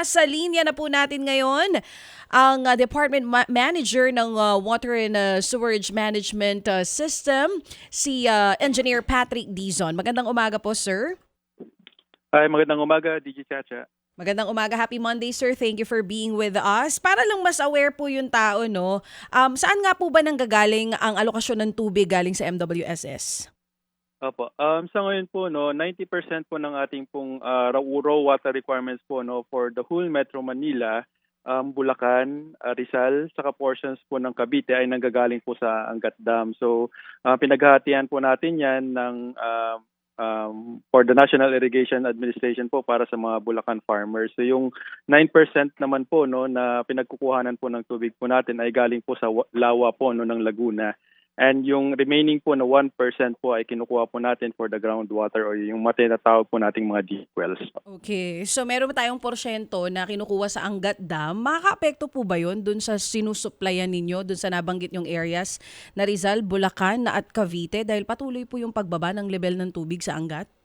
nasa linya na po natin ngayon ang uh, Department Ma- Manager ng uh, Water and uh, Sewerage Management uh, System, si uh, Engineer Patrick Dizon. Magandang umaga po, sir. Hi, magandang umaga, DJ Chacha. Magandang umaga. Happy Monday, sir. Thank you for being with us. Para lang mas aware po yung tao, no? Um, saan nga po ba nanggagaling ang alokasyon ng tubig galing sa MWSS? Opo. Um, sa ngayon po, no, 90% po ng ating pong uh, raw water requirements po no, for the whole Metro Manila, um, Bulacan, uh, Rizal, saka portions po ng Cavite ay nanggagaling po sa Angat Dam. So, uh, pinaghahatian po natin yan ng um, um, for the National Irrigation Administration po para sa mga Bulacan farmers. So yung 9% naman po no na pinagkukuhanan po ng tubig po natin ay galing po sa wa- lawa po no ng Laguna. And yung remaining po na 1% po ay kinukuha po natin for the groundwater or yung matinatawag po nating mga deep wells. Okay. So meron tayong porsyento na kinukuha sa Angat Dam. Makaka-apekto po ba yun dun sa sinusuplayan ninyo, dun sa nabanggit yung areas na Rizal, Bulacan at Cavite dahil patuloy po yung pagbaba ng level ng tubig sa Angat?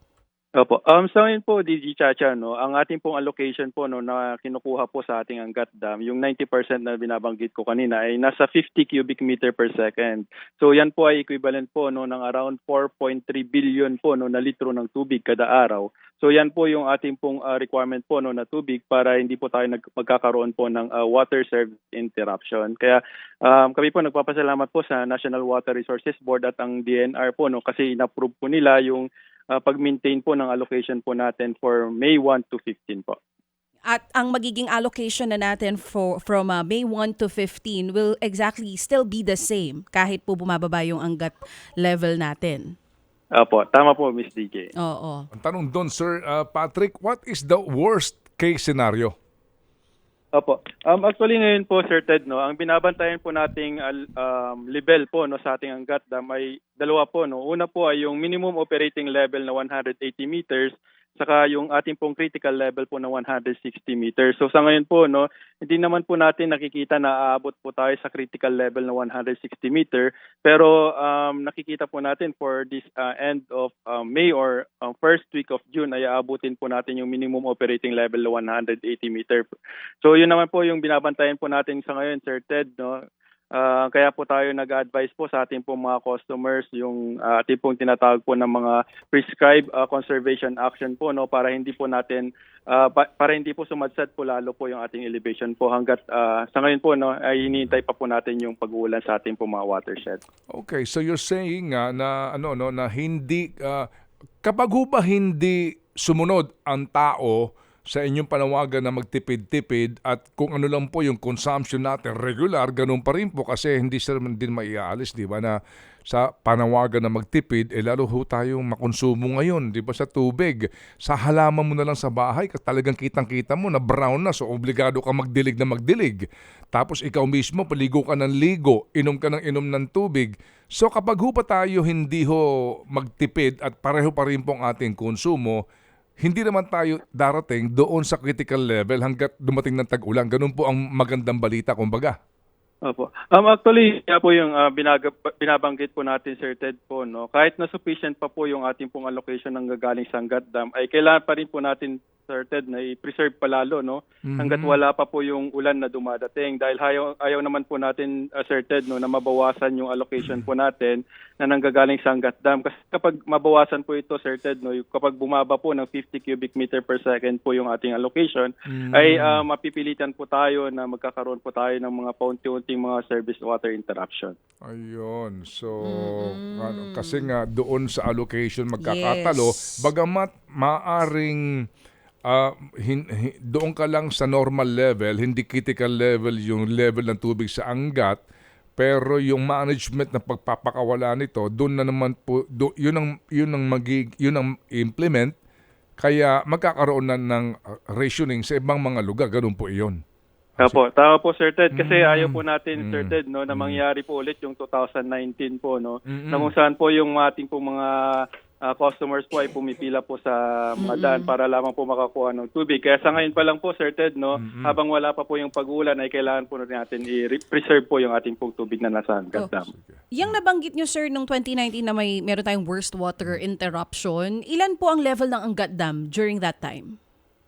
Opo. Um, sa ngayon po, DG Chacha, no, ang ating pong allocation po no, na kinukuha po sa ating Angat Dam, yung 90% na binabanggit ko kanina ay nasa 50 cubic meter per second. So yan po ay equivalent po no, ng around 4.3 billion po no, na litro ng tubig kada araw. So yan po yung ating pong uh, requirement po no, na tubig para hindi po tayo nag- magkakaroon po ng uh, water service interruption. Kaya um, kami po nagpapasalamat po sa National Water Resources Board at ang DNR po no, kasi inapprove po nila yung uh, pag-maintain po ng allocation po natin for May 1 to 15 po. At ang magiging allocation na natin for, from uh, May 1 to 15 will exactly still be the same kahit po bumababa yung Angat level natin. Opo, tama po Miss DJ. Oo. Ang tanong doon, Sir uh, Patrick, what is the worst case scenario? Opo. Um, actually ngayon po Sir Ted no, ang binabantayan po nating um, level po no sa ating Angat Dam ay dalawa po no. Una po ay yung minimum operating level na 180 meters saka yung ating pong critical level po na 160 meters. So sa ngayon po no, hindi naman po natin nakikita na aabot po tayo sa critical level na 160 meter pero um, nakikita po natin for this uh, end of uh, May or uh, first week of June ay aabutin po natin yung minimum operating level na 180 meter. So yun naman po yung binabantayan po natin sa ngayon Sir Ted no. Ah, kaya po tayo nag-advise po sa ating pong mga customers yung ah, ating pong tinatawag po ng mga prescribed ah, conservation action po no para hindi po natin ah, pa- para hindi po sumadsad po lalo po yung ating elevation po hanggat ah, sa ngayon po no ay hinihintay pa po natin yung pag-uulan sa ating pong mga watershed. Okay, so you're saying nga na ano no na hindi uh, kapag ho ba hindi sumunod ang tao sa inyong panawagan na magtipid-tipid at kung ano lang po yung consumption natin regular, ganun pa rin po kasi hindi sila din maiaalis, di ba, na sa panawagan na magtipid, eh lalo ho tayong makonsumo ngayon, di ba, sa tubig. Sa halaman mo na lang sa bahay, talagang kitang-kita mo na brown na, so obligado ka magdilig na magdilig. Tapos ikaw mismo, paligo ka ng ligo, inom ka ng inom ng tubig. So kapag ho pa tayo hindi ho magtipid at pareho pa rin po ang ating konsumo, hindi naman tayo darating doon sa critical level hanggat dumating ng tag-ulan. Ganun po ang magandang balita, kumbaga. Opo. Um, actually, kaya po yung ah, binaga, binabanggit po natin, Sir Ted po, no, kahit na sufficient pa po yung ating pong allocation ng gagaling sa Angat Dam, ay kailangan pa rin po natin, Sir Ted, na i-preserve palalo, no, hanggat wala pa po yung ulan na dumadating. Dahil ayaw, ayaw naman po natin, ah, Sir Ted, no, na mabawasan yung allocation po natin na nanggagaling sa Angat Dam. Kasi kapag mabawasan po ito, Sir Ted, no, kapag bumaba po ng 50 cubic meter per second po yung ating allocation, ay ah, mapipilitan po tayo na magkakaroon po tayo ng mga paunti-unting mga service water interruption. Ayun. So, ano, kasi nga doon sa allocation magkakatalo, Yes. bagamat maaring ah, hin- hi- doon ka lang sa normal level, hindi critical level yung level ng tubig sa anggat, pero yung management na pagpapakawala nito, doon na naman po, do, yun ang, yun ang magig, yun ang implement, kaya magkakaroon na ng rationing sa ibang mga lugar, ganun po iyon. Opo, tama po Sir Ted kasi Mm. ayaw po natin Sir Mm. Ted no na mangyari po ulit yung 2019 po no Mm-mm. na kung saan po yung ating po mga ah, customers po ay pumipila po sa madaan para lamang po makakuha ng tubig. Kaya sa ngayon pa lang po Sir Ted no habang wala pa po yung pag-ulan ay kailangan po natin i-preserve po yung ating pong tubig na nasa Angat Oh. Dam. Yung nabanggit nyo, sir, nung 2019 na may meron tayong worst water interruption, ilan po ang level ng Angat Dam during that time?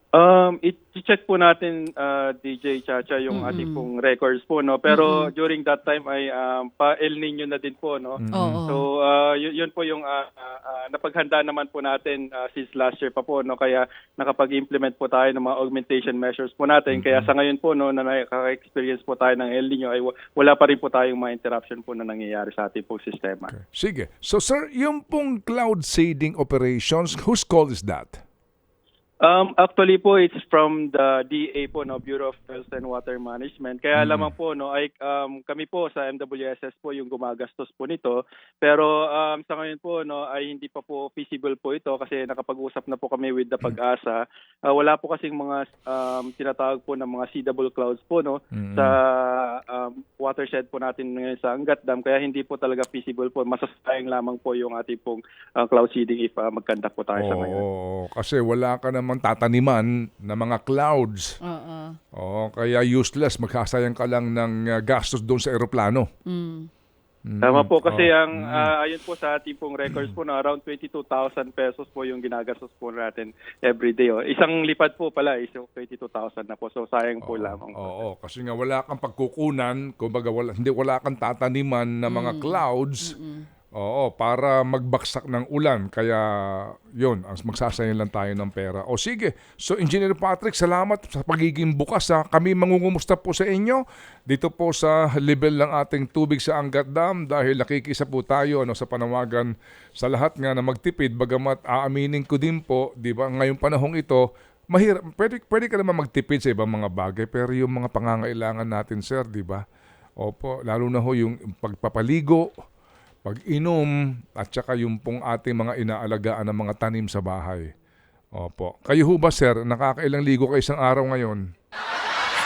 Um, i-check po natin uh, DJ Chacha yung ating pong records po no. Pero during that time ay um, pa El Nino na din po no. Oo. So uh, yun, yun po yung uh, uh, uh, napaghanda naman po natin uh, since last year pa po no kaya nakapag-implement po tayo ng mga augmentation measures po natin. Kaya sa ngayon po no na nakaka-experience po tayo ng El Nino ay wa- wala pa rin po tayong mga interruption po na nangyayari sa ating pong sistema. Sige. So sir, yung pong cloud seeding operations, whose call is that? Um, actually po, it's from the DA po, no, Bureau of Health and Water Management. Kaya lamang po, no, ay, um, kami po sa MWSS po yung gumagastos po nito. Pero um, sa ngayon po, no, ay hindi pa po feasible po ito kasi nakapag-usap na po kami with the pag-asa. Ah, wala po kasing mga um, tinatawag po ng mga seedable clouds po, no, sa um, watershed po natin ngayon sa Angat Dam. Kaya hindi po talaga feasible po. Masasayang lamang po yung ating pong ah, cloud seeding if uh, magkandak po tayo sa ngayon. Kasi wala ka namang tataniman na mga clouds. Oo. Oo, kaya useless. Magsasayang ka lang ng uh, gastos doon sa eroplano. Mm. Tama po kasi Oh. ang ah, ayun po sa ating pong records po na around 22,000 pesos po yung ginagastos po natin every day. Oh. Isang lipad po pala is yung 22,000 na po. So sayang po lamang. Oo, kasi nga wala kang pagkukunan, kumbaga wala, hindi wala kang tataniman na mga clouds. Oo, para magbaksak ng ulan. Kaya, yun, ang magsasayang lang tayo ng pera. O sige, so Engineer Patrick, salamat sa pagiging bukas. Ha. Kami mangungumusta po sa inyo dito po sa level ng ating tubig sa Angat Dam dahil nakikisa po tayo ano, sa panawagan sa lahat nga na magtipid. Bagamat aaminin ko din po, di ba, ngayong panahong ito, mahirap, pwede, pwede ka naman magtipid sa ibang mga bagay, pero yung mga pangangailangan natin, sir, di ba? Opo, lalo na ho yung pagpapaligo, pag-inom, at saka yung pong ating mga inaalagaan ng mga tanim sa bahay. Opo. Kayo ho ba, sir, nakakailang ligo kayo isang araw ngayon?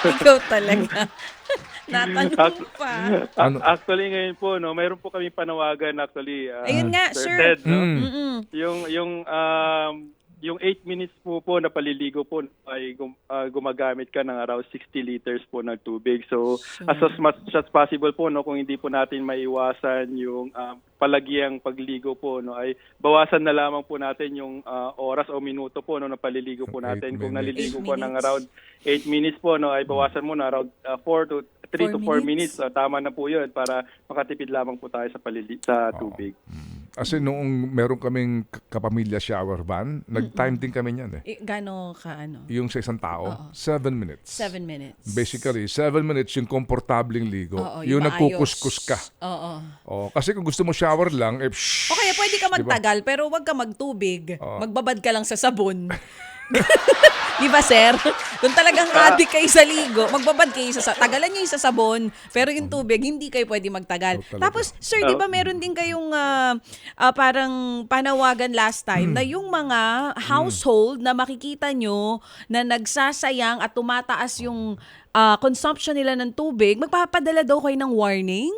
Ikaw talaga. Natanong pa. Ano? Actually ngayon po no, mayroon po kami panawagan actually. ah, Ayun nga, sir. Ted, no? Mm. Yung yung um yung 8 minutes po po na paliligo po ay gum- ah, gumagamit ka ng around 60 liters po ng tubig. So, So- as, as much as possible po no kung hindi po natin maiwasan yung um, palagiang pagligo po no ay bawasan na lamang po natin yung ah, oras o minuto po no na paliligo po Eight natin. Kung minutes. naliligo Eight po ng minutes. around 8 minutes po no ay bawasan mo na around 4 to 3 to 4 Four minutes. minutes. Ah, tama na po 'yun para makatipid lamang po tayo sa palili sa tubig. Kasi noong meron kaming kapamilya shower van, nag-time din kami niyan eh. Eh, Gano ka ano? Yung sa isang tao, seven minutes. Seven minutes. Basically, seven minutes yung komportabling ligo. Oo, yung maayos. nagkukuskus ka. Oo. Oh, kasi kung gusto mo shower lang, eh, shh, O kaya pwede ka magtagal pero wag ka magtubig. Magbabad ka lang sa sabon. Di ba, sir? Kung talagang adik kayo sa ligo, magbabad kayo sa tagalan niyo yung sa sabon, pero yung tubig hindi kayo pwede magtagal. Oh. Tapos, sir, di ba meron din kayong ah, ah, parang panawagan last time na yung mga household na makikita nyo na nagsasayang at tumataas yung ah, consumption nila ng tubig, magpapadala daw kayo ng warning?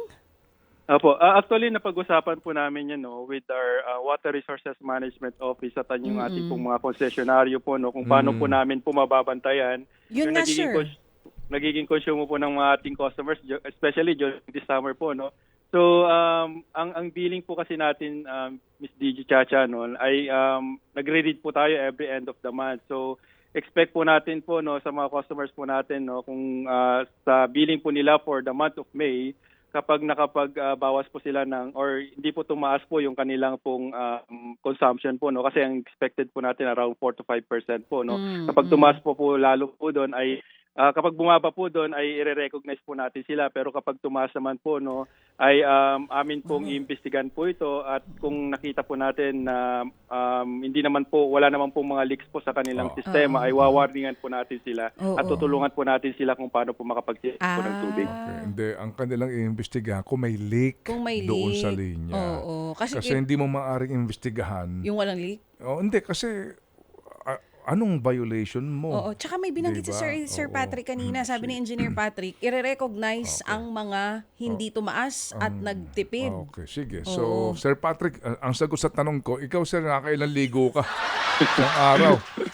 Opo, Ah, actually napag-usapan po namin yan no with our ah, Water Resources Management Office at yung ating pong mga konsesyonaryo po no kung paano po namin po mababantayan Yun yung nga, nagiging sir. cons- nagiging consumo po ng mga ating customers especially during this summer po no. So um ang ang billing po kasi natin um, Miss DG Chacha no ay um nagre-read po tayo every end of the month. So expect po natin po no sa mga customers po natin no kung ah, sa billing po nila for the month of May kapag nakapagbawas po sila ng or hindi po tumaas po yung kanilang pong um, consumption po no? Kasi ang expected po natin around 4 to 5% po no? Mm, kapag tumaas po po lalo po doon ay ah, kapag bumaba po doon ay i-recognize po natin sila pero kapag tumaas naman po no ay um, amin pong iimbestigahan po ito at kung nakita po natin na um, hindi naman po wala naman po mga leaks po sa kanilang Oo. sistema Oo. ay wawarningan po natin sila Oo. at tutulungan po natin sila kung paano po makapag po ng tubig. Okay, Hindi, ang kanilang iimbestigahan kung may leak Kung may doon leak. sa linya. Oo. Kasi, Kasi hindi mo maaaring imbestigahan. yung walang leak. Oh, hindi, kasi anong violation mo? Oo. Tsaka may binanggit si Diba? Sir, Sir Oo. Patrick kanina. Sabi ni Engineer Patrick, i-recognize ang mga hindi tumaas at nagtipid. Ah, Okay, sige. Oo. So, Sir Patrick, uh, ang sagot sa tanong ko, ikaw sir, nakakailan ligo ka? Isang araw.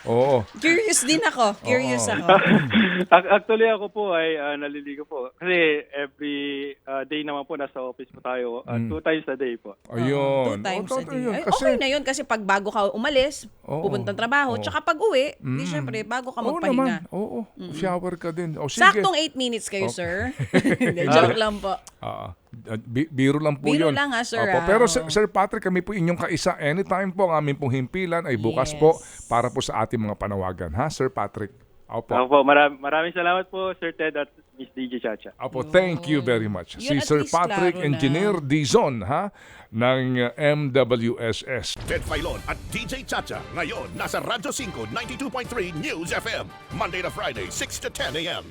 Oo. Curious din ako. Curious Oo. ako. Ac- Actually ako po ay ah, naliligo po. Kasi every ah, day naman po nasa office po tayo. ah, Two times a day po. Ayun. Two times Oo, a day. ayun. Ay, Kasi- okay na yun kasi pag bago ka umalis, Oo. pupuntang trabaho, Oo. tsaka pag uwi, di syempre, bago ka Oo magpahinga. naman. Oo. Shower ka din. O sige. Saktong 8 minutes kayo, sir. Hindi, joke lang po. Ah, ah, bi- biro lang po Biro yun. lang ha, sir, Opo, ah, Pero oo. Sir, Sir Patrick, kami po inyong kaisa. Anytime po ang aming pong himpilan ay bukas Yes. po para po sa ating mga panawagan. Ha, Sir Patrick? Opo. Ako po, maram- maraming salamat po Sir Ted at Miss DJ Chacha. Opo, thank you very much. Yun, si at Sir least Patrick klaro na. Engineer Dizon, ha, ng uh, MWSS. Ted Filon at DJ Chacha. Ngayon, nasa Radyo 5, 92.3 News FM. Monday to Friday, 6 to 10 a.m.